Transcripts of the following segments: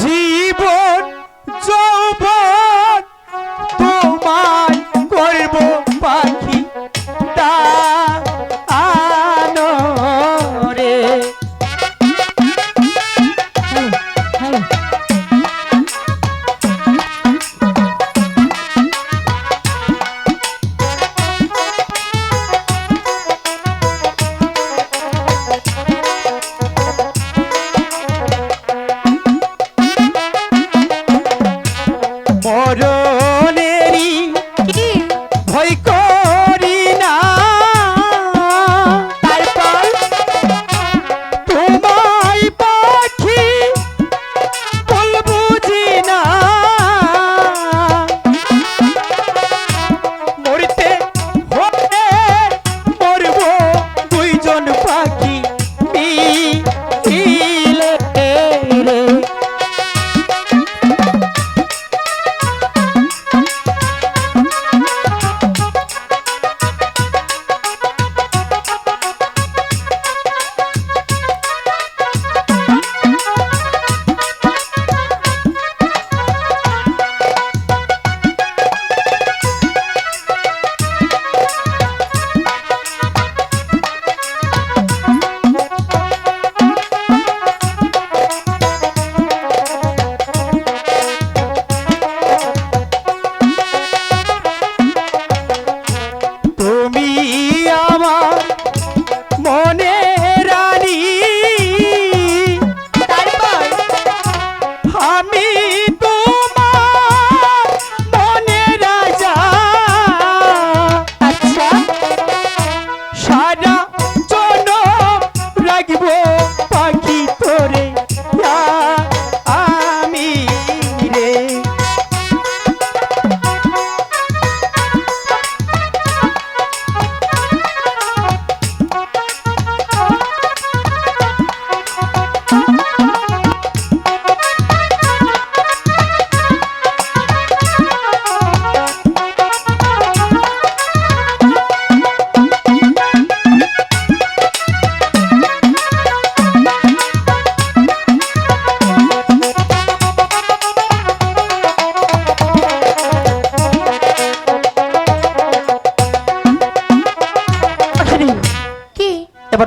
se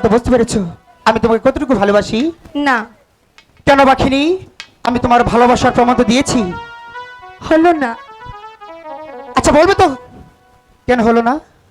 বুঝতে পেরেছ? আমি তোমাকে কতটুকু ভালোবাসি? না। কেন বাখিনি আমি তোমার ভালোবাসার প্রমাণ তো দিয়েছি। হলো না। আচ্ছা বলবে তো। কেন হলো না?